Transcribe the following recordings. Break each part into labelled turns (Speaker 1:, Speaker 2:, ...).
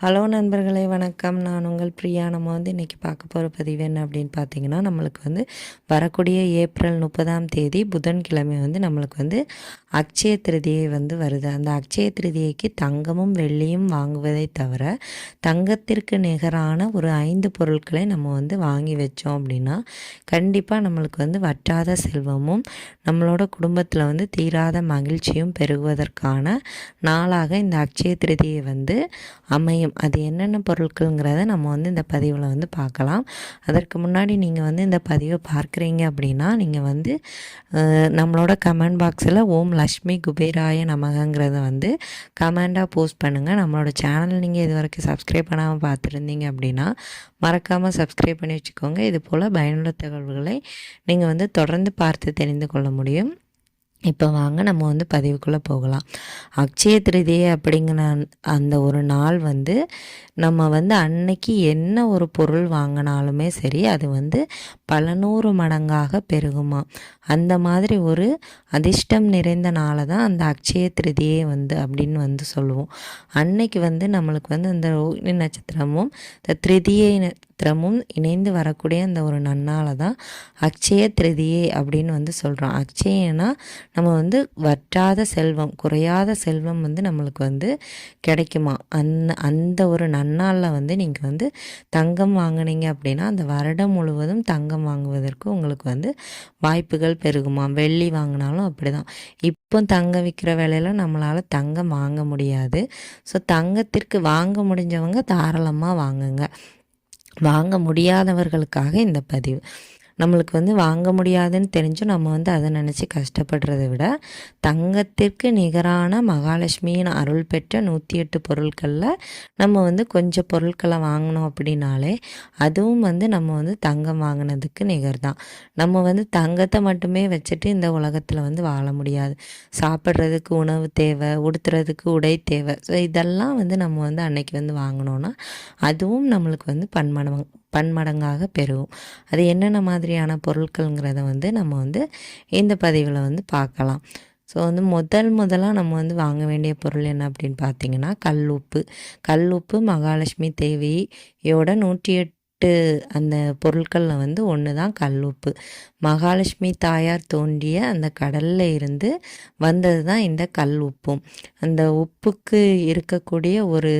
Speaker 1: Hello நண்பர்களே வணக்கம். நான் உங்கள் பிரியா. நம்ம வந்து இன்றைக்கி பார்க்க போகிற பதிவு என்ன அப்படின்னு பார்த்தீங்கன்னா நம்மளுக்கு வந்து வரக்கூடிய ஏப்ரல் முப்பதாம் தேதி புதன்கிழமை வந்து நம்மளுக்கு வந்து அக்ஷய திருதியை வந்து வருது. அந்த அக்ஷய திருதியைக்கு தங்கமும் வெள்ளியும் வாங்குவதை தவிர தங்கத்திற்கு நிகரான ஒரு ஐந்து பொருட்களை நம்ம வந்து வாங்கி வச்சோம் அப்படின்னா கண்டிப்பாக நம்மளுக்கு வந்து வற்றாத செல்வமும் நம்மளோட குடும்பத்தில் வந்து தீராத மகிழ்ச்சியும் பெருகுவதற்கான நாளாக இந்த அக்ஷய திருதியை வந்து அமையும். அது என்னென்ன பொருட்களுங்கிறத நம்ம வந்து இந்த பதிவில் வந்து பார்க்கலாம். அதற்கு முன்னாடி நீங்கள் வந்து இந்த பதிவை பார்க்குறீங்க அப்படின்னா நீங்கள் வந்து நம்மளோட கமெண்ட் பாக்ஸில் ஓம் லக்ஷ்மி குபேராய நமகங்கிறத வந்து கமெண்டாக போஸ்ட் பண்ணுங்கள் நம்மளோட சேனல் நீங்கள் இது வரைக்கும் சப்ஸ்கிரைப் பண்ணாமல் பார்த்துருந்தீங்க அப்படின்னா மறக்காமல் சப்ஸ்கிரைப் பண்ணி வச்சுக்கோங்க. இது போல் பயனுள்ள தகவல்களை நீங்கள் வந்து தொடர்ந்து பார்த்து தெரிந்து கொள்ள முடியும். இப்போ வாங்க நம்ம வந்து பதிவுக்குள்ளே போகலாம். அக்ஷய திருதியை அப்படிங்கிற அந்த ஒரு நாள் வந்து நம்ம வந்து அன்னைக்கு என்ன ஒரு பொருள் வாங்கினாலுமே சரி அது வந்து பல நூறு மடங்காக பெருகுமா? அந்த மாதிரி ஒரு அதிர்ஷ்டம் நிறைந்த நாளை தான் அந்த அக்ஷய திருதியே வந்து அப்படின்னு வந்து சொல்லுவோம். அன்னைக்கு வந்து நம்மளுக்கு வந்து அந்த ரோஹிணி நட்சத்திரமும் இந்த திருதியை நட்சத்திரமும் இணைந்து வரக்கூடிய அந்த ஒரு நன்னால தான் அக்ஷய திருதியே அப்படின்னு வந்து சொல்கிறோம் அக்ஷயனா நம்ம வந்து வற்றாத செல்வம் குறையாத செல்வம் வந்து நம்மளுக்கு வந்து கிடைக்குமா? அந்த அந்த ஒரு நன்னாளில் வந்து நீங்கள் வந்து தங்கம் வாங்கினீங்க அப்படின்னா அந்த வருடம் முழுவதும் தங்கம் வாங்குவதற்கு உங்களுக்கு வந்து வாய்ப்புகள் பெருகுமா? வெள்ளி வாங்கினாலும் அப்படி தான் இப்போ தங்கம் விற்கிற வேலையில் நம்மளால் தங்கம் வாங்க முடியாது. ஸோ தங்கத்திற்கு வாங்க முடிஞ்சவங்க தாராளமாக வாங்குங்க. வாங்க முடியாதவர்களுக்காக இந்த பதிவு. நம்மளுக்கு வந்து வாங்க முடியாதுன்னு தெரிஞ்சும் நம்ம வந்து அதை நினச்சி கஷ்டப்படுறத விட தங்கத்திற்கு நிகரான மகாலட்சுமியின் அருள் பெற்ற நூற்றி எட்டு பொருட்களில் நம்ம வந்து கொஞ்சம் பொருட்களை வாங்கினோம் அப்படின்னாலே அதுவும் வந்து நம்ம வந்து தங்கம் வாங்கினதுக்கு நிகர் தான் நம்ம வந்து தங்கத்தை மட்டுமே வச்சுட்டு இந்த உலகத்தில் வந்து வாழ முடியாது. சாப்பிட்றதுக்கு உணவு தேவை உடுத்துறதுக்கு உடை தேவை. ஸோ இதெல்லாம் வந்து நம்ம வந்து அன்னைக்கு வந்து வாங்கினோன்னா அதுவும் நம்மளுக்கு வந்து பன்மடம் பன்மடங்காக பெருகும் அது என்னென்ன மாதிரியான பொருட்கள்ங்கிறத வந்து நம்ம வந்து இந்த பதிவில் வந்து பார்க்கலாம். ஸோ வந்து முதல் முதலாக நம்ம வந்து வாங்க வேண்டிய பொருள் என்ன அப்படின்னு பார்த்தீங்கன்னா கல் உப்பு. கல் உப்பு மகாலட்சுமி தேவியோட நூற்றி எட்டு அந்த பொருட்களில் வந்து ஒன்று தான் கல் உப்பு. மகாலட்சுமி தாயார் தோண்டிய அந்த கடலில் இருந்து வந்தது தான் இந்த கல் உப்பும். அந்த உப்புக்கு இருக்கக்கூடிய ஒரு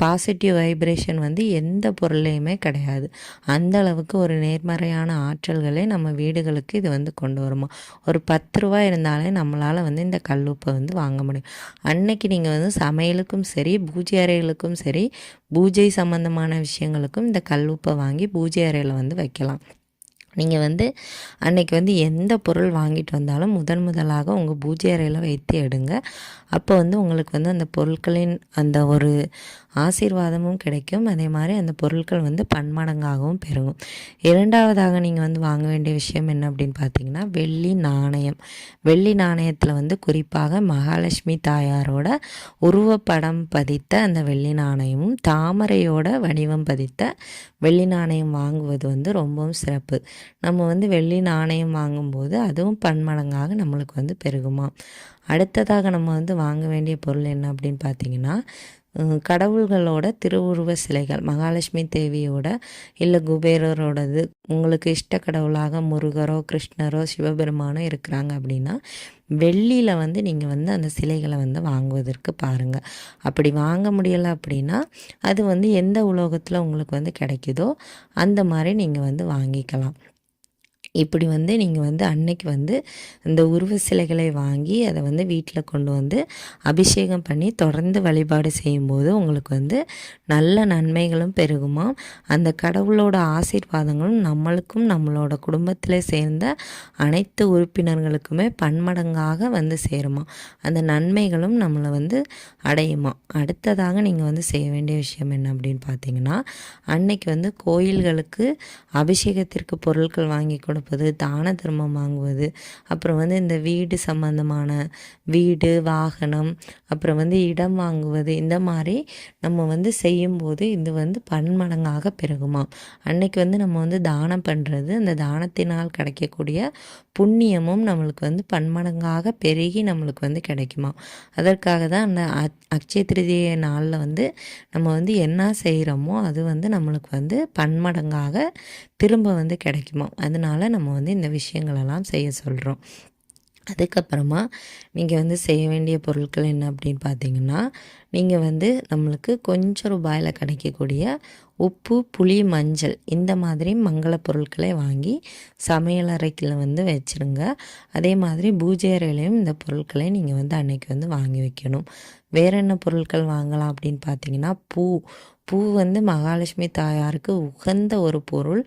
Speaker 1: பாசிட்டிவ் வைப்ரேஷன் வந்து எந்த பொருளையுமே கிடையாது. அந்த அளவுக்கு ஒரு நேர்மறையான ஆற்றல்களை நம்ம வீடுகளுக்கு இது வந்து கொண்டு வருமா? ஒரு பத்து ரூபா இருந்தாலே நம்மளால் வந்து இந்த கல்லுப்பை வந்து வாங்க முடியும். அன்னைக்கு நீங்கள் வந்து சமையலுக்கும் சரி பூஜை அறைகளுக்கும் சரி பூஜை சம்மந்தமான விஷயங்களுக்கும் இந்த கல்லுப்பை வாங்கி பூஜை அறையில் வந்து வைக்கலாம். நீங்கள் வந்து அன்னைக்கு வந்து எந்த பொருள் வாங்கிட்டு வந்தாலும் முதன் முதலாக உங்கள் பூஜை அறையில் வைத்து எடுங்க. அப்போ வந்து உங்களுக்கு வந்து அந்த பொருட்களின் அந்த ஒரு ஆசீர்வாதமும் கிடைக்கும். அதே மாதிரி அந்த பொருட்கள் வந்து பன்மடங்காகவும் பெருகும். இரண்டாவதாக நீங்கள் வந்து வாங்க வேண்டிய விஷயம் என்ன அப்படின்னு பார்த்தீங்கன்னா வெள்ளி நாணயம். வெள்ளி நாணயத்தில் வந்து குறிப்பாக மகாலட்சுமி தாயாரோட உருவப்படம் பதித்த அந்த வெள்ளி நாணயமும் தாமரையோட வடிவம் பதித்த வெள்ளி நாணயம் வாங்குவது வந்து ரொம்பவும் சிறப்பு. நம்ம வந்து வெள்ளி நாணயம் வாங்கும்போது அதுவும் பன்மடங்காக நம்மளுக்கு வந்து பெருகுமா? அடுத்ததாக நம்ம வந்து வாங்க வேண்டிய பொருள் என்ன அப்படின்னு பார்த்தீங்கன்னா கடவுள்களோட திருவுருவ சிலைகள் மகாலட்சுமி தேவியோட இல்லை குபேரரோடது உங்களுக்கு இஷ்ட கடவுளாக முருகரோ கிருஷ்ணரோ சிவபெருமானோ இருக்கிறாங்க அப்படின்னா வெள்ளியில் வந்து நீங்கள் வந்து அந்த சிலைகளை வந்து வாங்குவதற்கு பாருங்கள் அப்படி வாங்க முடியலை அப்படின்னா அது வந்து எந்த உலோகத்தில் உங்களுக்கு வந்து கிடைக்குதோ அந்த மாதிரி நீங்கள் வந்து வாங்கிக்கலாம். இப்படி வந்து நீங்கள் வந்து அன்னைக்கு வந்து இந்த உருவ சிலைகளை வாங்கி அதை வந்து வீட்டில் கொண்டு வந்து அபிஷேகம் பண்ணி தொடர்ந்து வழிபாடு செய்யும்போது உங்களுக்கு வந்து நல்ல நன்மைகளும் பெருகுமா? அந்த கடவுளோட ஆசீர்வாதங்களும் நம்மளுக்கும் நம்மளோட குடும்பத்தில் சேர்ந்த அனைத்து உறுப்பினர்களுக்குமே பன்மடங்காக வந்து சேருமா? அந்த நன்மைகளும் நம்மளை வந்து அடையுமா? அடுத்ததாக நீங்கள் வந்து செய்ய வேண்டிய விஷயம் என்ன அப்படின்னு பார்த்தீங்கன்னா அன்னைக்கு வந்து கோயில்களுக்கு அபிஷேகத்திற்கு பொருட்கள் வாங்கி கொடு கொடுப்பது தான தர்மம் வாங்குவது அப்புறம் வந்து இந்த வீடு சம்மந்தமான வீடு வாகனம் அப்புறம் வந்து இடம் வாங்குவது இந்த மாதிரி நம்ம வந்து செய்யும்போது இது வந்து பன்மடங்காக பெருகுமாம். அன்னைக்கு வந்து நம்ம வந்து தானம் பண்ணுறது அந்த தானத்தினால் கிடைக்கக்கூடிய புண்ணியமும் நம்மளுக்கு வந்து பன்மடங்காக பெருகி நம்மளுக்கு வந்து கிடைக்குமா அதற்காக தான் அந்த அக்ஷய திருதிய நாளில் வந்து நம்ம வந்து என்ன செய்கிறோமோ அது வந்து நம்மளுக்கு வந்து பன்மடங்காக திரும்ப வந்து கிடைக்குமா? அதனால நம்ம வந்து இந்த விஷயங்களெல்லாம் செய்ய சொல்கிறோம் அதுக்கப்புறமா நீங்கள் வந்து செய்ய வேண்டிய பொருட்கள் என்ன அப்படின்னு பார்த்தீங்கன்னா நீங்கள் வந்து நம்மளுக்கு கொஞ்சம் ரூபாயில் கிடைக்கக்கூடிய உப்பு புளி மஞ்சள் இந்த மாதிரி மங்கள பொருட்களை வாங்கி சமையல் அறைக்கில் வந்து வச்சுருங்க. அதே மாதிரி பூஜை அறையிலையும் இந்த பொருட்களை நீங்கள் வந்து அன்னைக்கு வந்து வாங்கி வைக்கணும். வேறு என்ன பொருட்கள் வாங்கலாம் அப்படின்னு பார்த்தீங்கன்னா பூ. பூ வந்து மகாலட்சுமி தாயாருக்கு உகந்த ஒரு பொருள்.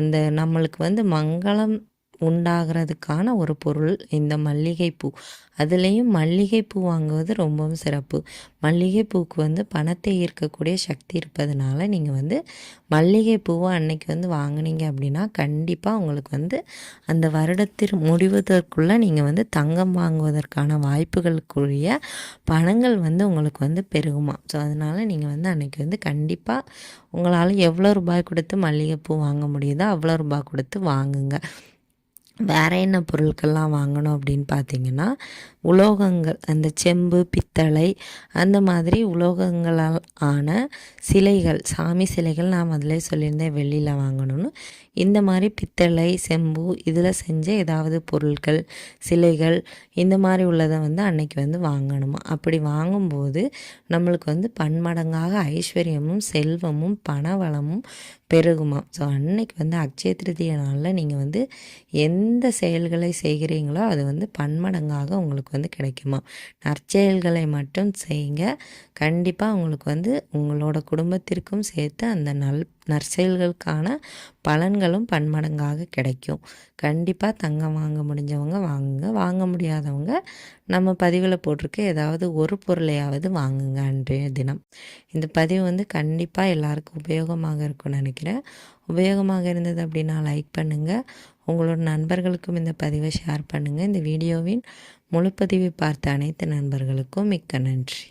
Speaker 1: இந்த நம்மளுக்கு வந்து மங்களம் உண்டாகிறதுக்கான ஒரு பொருள் இந்த மல்லிகைப்பூ. அதுலேயும் மல்லிகைப்பூ வாங்குவது ரொம்பவும் சிறப்பு. மல்லிகைப்பூக்கு வந்து பணத்தை ஈர்க்கக்கூடிய சக்தி இருப்பதனால நீங்கள் வந்து மல்லிகைப்பூவை அன்னைக்கு வந்து வாங்குனீங்க அப்படின்னா கண்டிப்பாக உங்களுக்கு வந்து அந்த வருடத்தில் முடிவதற்குள்ளே நீங்கள் வந்து தங்கம் வாங்குவதற்கான வாய்ப்புகளுக்குரிய பணங்கள் வந்து உங்களுக்கு வந்து பெருகுமா. ஸோ அதனால் நீங்கள் வந்து அன்னைக்கு வந்து கண்டிப்பாக உங்களால் எவ்வளோ ரூபாய் கொடுத்து மல்லிகைப்பூ வாங்க முடியுதோ அவ்வளோ ரூபாய் கொடுத்து வாங்குங்க. வேற என்ன பொருட்கள்லாம் வாங்கணும் அப்படின்னு பார்த்தீங்கன்னா உலோகங்கள் அந்த செம்பு பித்தளை அந்த மாதிரி உலோகங்களால் ஆன சிலைகள் சாமி சிலைகள் நான் முதல்ல சொல்லியிருந்தேன் வெளியில் வாங்கணும்னு. இந்த மாதிரி பித்தளை செம்பு இதில் செஞ்ச ஏதாவது பொருட்கள் சிலைகள் இந்த மாதிரி உள்ளதை வந்து அன்னைக்கு வந்து வாங்கணுமா? அப்படி வாங்கும்போது நம்மளுக்கு வந்து பன்மடங்காக ஐஸ்வர்யமும் செல்வமும் பணவளமும் பெருகுமா? ஸோ அன்னைக்கு வந்து அக்ஷய திருதிய நாளில் நீங்கள் வந்து எந்த செயல்களை செய்கிறீங்களோ அது வந்து பன்மடங்காக உங்களுக்கு வந்து கிடைக்குமா? நற்செயல்களை மட்டும் செய்யுங்க கண்டிப்பாக உங்களுக்கு வந்து உங்களோட குடும்பத்திற்கும் சேர்த்து அந்த நல் நற்செயல்களுக்கான பலன்களும் பன்மடங்காக கிடைக்கும். கண்டிப்பாக தங்கம் வாங்க முடிஞ்சவங்க வாங்குங்க. வாங்க முடியாதவங்க நம்ம பதிவில் போட்டிருக்க ஏதாவது ஒரு பொருளையாவது வாங்குங்க அன்றைய தினம். இந்த பதிவு வந்து கண்டிப்பாக எல்லாருக்கும் உபயோகமாக இருக்கும்னு நினைக்கிறேன். உபயோகமாக இருந்தது அப்படின்னா லைக் பண்ணுங்கள் உங்களோட நண்பர்களுக்கும் இந்த பதிவை ஷேர் பண்ணுங்கள் இந்த வீடியோவின் முழுப்பதிவை பார்த்த அனைத்து நண்பர்களுக்கும் மிக்க நன்றி.